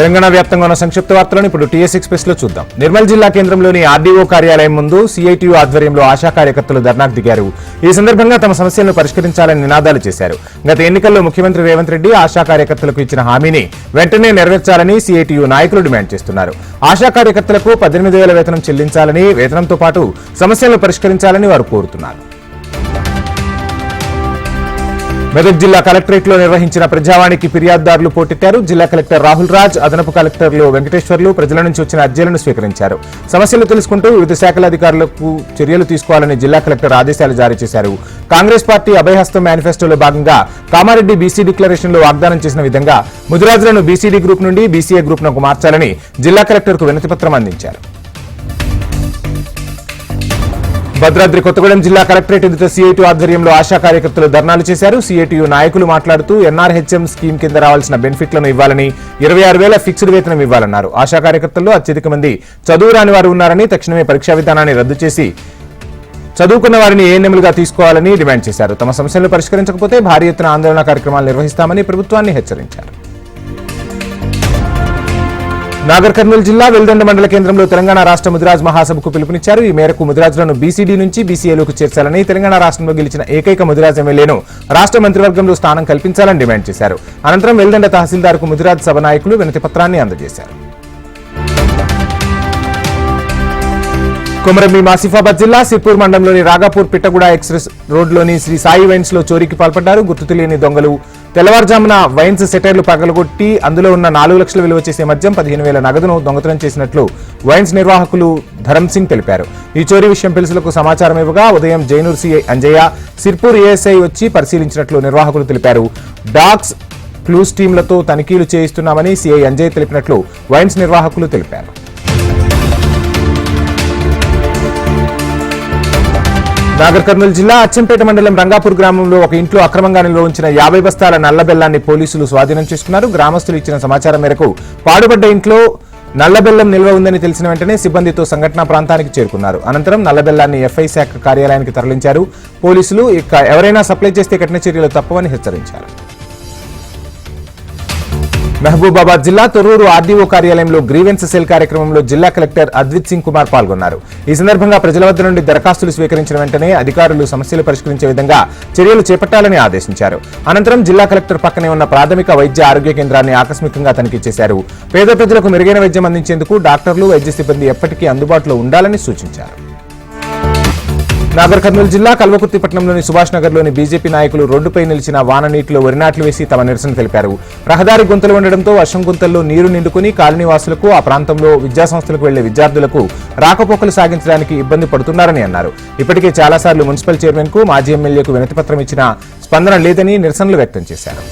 తెలంగాణ వ్యాప్తంగా ఉన్న సంక్షిప్త వార్తలను ఇప్పుడు టీఎస్ ఎక్స్ప్రెస్లో చూద్దాం. నిర్మల్ జిల్లా కేంద్రంలోని ఆర్డీఓ కార్యాలయం ముందు సిఐటియు ఆధ్వర్యంలో ఆశా కార్యకర్తలు ధర్నాకు దిగారు. ఈ సందర్భంగా తమ సమస్యలను పరిష్కరించాలని నినాదాలు చేశారు. గత ఎన్నికల్లో ముఖ్యమంత్రి రేవంత్ రెడ్డి ఆశా కార్యకర్తలకు ఇచ్చిన హామీని వెంటనే నెరవేర్చాలని సిఐటియు నాయకులు డిమాండ్ చేస్తున్నారు. ఆశా కార్యకర్తలకు పద్దెనిమిది వేల వేతనం చెల్లించాలని వేతనంతో పాటు సమస్యలను పరిష్కరించాలని వారు కోరుతున్నారు. మెదక్ జిల్లా కలెక్టరేట్లో నిర్వహించిన ప్రజావాణికి ఫిర్యాదుదారులు పోటెత్తారు. జిల్లా కలెక్టర్ రాహుల్ రాజ్ అదనపు కలెక్టర్లు వెంకటేశ్వర్లు ప్రజల నుంచి వచ్చిన అర్జీలను స్వీకరించారు. సమస్యలు తెలుసుకుంటూ వివిధ శాఖల అధికారులకు చర్యలు తీసుకోవాలని జిల్లా కలెక్టర్ ఆదేశాలు జారీ చేశారు. కాంగ్రెస్ పార్టీ అభయహస్తం మేనిఫెస్టోలో భాగంగా కామారెడ్డి బీసీ డిక్లరేషన్లో వాగ్దానం చేసిన విధంగా ముదిరాజులను బీసీడీ గ్రూప్ నుండి బీసీఏ గ్రూప్ మార్చాలని జిల్లా కలెక్టర్కు వినతిపత్రం అందించారు. భద్రాద్రి కొత్తగూడెం జిల్లా కలెక్టరేట్ ఎదుట సిఐటి ఆధ్వర్యంలో ఆశా కార్యకర్తలు ధర్నాలు చేశారు. సిఐటియు నాయకులు మాట్లాడుతూ ఎన్ఆర్హెచ్ఎం స్కీమ్ కింద రావాల్సిన బెనిఫిట్లను ఇవ్వాలని ఇరవై ఆరు వేల ఫిక్స్డ్ వేతనం ఇవ్వాలన్నారు. ఆశా కార్యకర్తల్లో అత్యధిక మంది చదువు రాని వారు ఉన్నారని తక్షణమే పరీక్షా విధానాన్ని రద్దు చేసి చదువుకున్న వారిని ఏఎన్ఎంలుగా తీసుకోవాలని డిమాండ్ చేశారు. తమ సమస్యలను పరిష్కరించకపోతే భారీ ఎత్తున ఆందోళన కార్యక్రమాలు నిర్వహిస్తామని ప్రభుత్వాన్ని హెచ్చరించారు. నాగర్ కర్నూలు జిల్లా వెల్దండ మండల కేంద్రంలో తెలంగాణ రాష్ట్ర ముదిరాజ్ మహాసభకు పిలుపునిచ్చారు. ఈ మేరకు ముదిరాజులను బీసీడీ నుంచి బీసీఏలోకి చేర్చాలని తెలంగాణ రాష్ట్రంలో గెలిచిన ఏకైక ముదిరాజ్ ఎమ్మెల్యేను రాష్ట్ర మంత్రివర్గంలో స్థానం కల్పించాలని డిమాండ్ చేశారు. అనంతరం వెల్దండ తహసీల్దార్కు ముదిరాజ్ సభ నాయకులు వినతి పత్రాన్ని అందజేశారు. కొమరంభీం ఆసిఫాబాద్ జిల్లా సిర్పూర్ మండలంలోని రాగాపూర్ పిట్టగూడ ఎక్స్ప్రెస్ రోడ్లోని శ్రీ సాయి వైన్స్లో చోరీకి పాల్పడ్డారు. గుర్తు తెలియని దొంగలు తెల్లవారుజామున వైన్స్ సెటైర్లు పగలగొట్టి అందులో ఉన్న నాలుగు లక్షల విలువ చేసే మద్యం పదిహేను వేల నగదును దొంగతనం చేసినట్లు వైన్స్ నిర్వాహకులు ధరమ్ సింగ్ తెలిపారు. ఈ చోరీ విషయం పిలుసులకు సమాచారం ఇవ్వగా ఉదయం జైనూర్ సిఐ అంజయ్య సిర్పూర్ ఏఎస్ఐ వచ్చి పరిశీలించినట్లు నిర్వాహకులు తెలిపారు. డాగ్స్ క్లూస్ టీంలతో తనిఖీలు చేయిస్తున్నామని సిఐ అంజయ్ తెలిపినట్లు వైన్స్ నిర్వాహకులు తెలిపారు. నాగర్ కర్నూలు జిల్లా అచ్చంపేట మండలం రంగాపూర్ గ్రామంలో ఒక ఇంట్లో అక్రమంగా నిల్వ ఉంచిన యాభై బస్తాల నల్ల బెల్లాన్ని పోలీసులు స్వాధీనం చేసుకున్నారు. గ్రామస్తులు ఇచ్చిన సమాచారం మేరకు పాడుపడ్డ ఇంట్లో నల్లబెల్లం నిల్వ ఉందని తెలిసిన వెంటనే సిబ్బందితో సంఘటనా ప్రాంతానికి చేరుకున్నారు. అనంతరం నల్లబెల్లాన్ని ఎఫ్ఐ శాఖ కార్యాలయానికి తరలించారు. పోలీసులు ఇక ఎవరైనా సప్లై చేస్తే కఠిన చర్యలు తప్పవని హెచ్చరించారు. మహబూబాబాద్ జిల్లా తొర్రూరు ఆర్డీఓ కార్యాలయంలో గ్రీవెన్స్ సెల్ కార్యక్రమంలో జిల్లా కలెక్టర్ అద్విత్ సింగ్ కుమార్ పాల్గొన్నారు. ఈ సందర్భంగా ప్రజల వద్ద నుండి దరఖాస్తులు స్వీకరించిన వెంటనే అధికారులు సమస్యలు పరిష్కరించే విధంగా చర్యలు చేపట్టాలని ఆదేశించారు. అనంతరం జిల్లా కలెక్టర్ పక్కనే ఉన్న ప్రాథమిక వైద్య ఆరోగ్య కేంద్రాన్ని ఆకస్మికంగా తనిఖీ చేశారు. పేద ప్రజలకు మెరుగైన వైద్యం అందించేందుకు డాక్టర్లు వైద్య సిబ్బంది ఎప్పటికీ అందుబాటులో ఉండాలని సూచించారు. నాగర్ కర్నూలు జిల్లా కల్వకుర్తి పట్టణంలోని సుభాష్ నగర్లోని బీజేపీ నాయకులు రోడ్డుపై నిలిచిన వాన నీటిలో వరినాట్లు వేసి తమ నిరసన తెలిపారు. రహదారి గుంతలు ఉండడంతో వర్షం గుంతల్లో నీరు నిండుకుని కాలనీవాసులకు ఆ ప్రాంతంలో విద్యాసంస్థలకు వెళ్ళే విద్యార్థులకు రాకపోకలు సాగించడానికి ఇబ్బంది పడుతున్నారని అన్నారు. ఇప్పటికే చాలాసార్లు మున్సిపల్ చైర్మన్కు మాజీ ఎమ్మెల్యేకు వినతిపత్రం ఇచ్చిన స్పందన లేదని నిరసనలు వ్యక్తం చేశారు.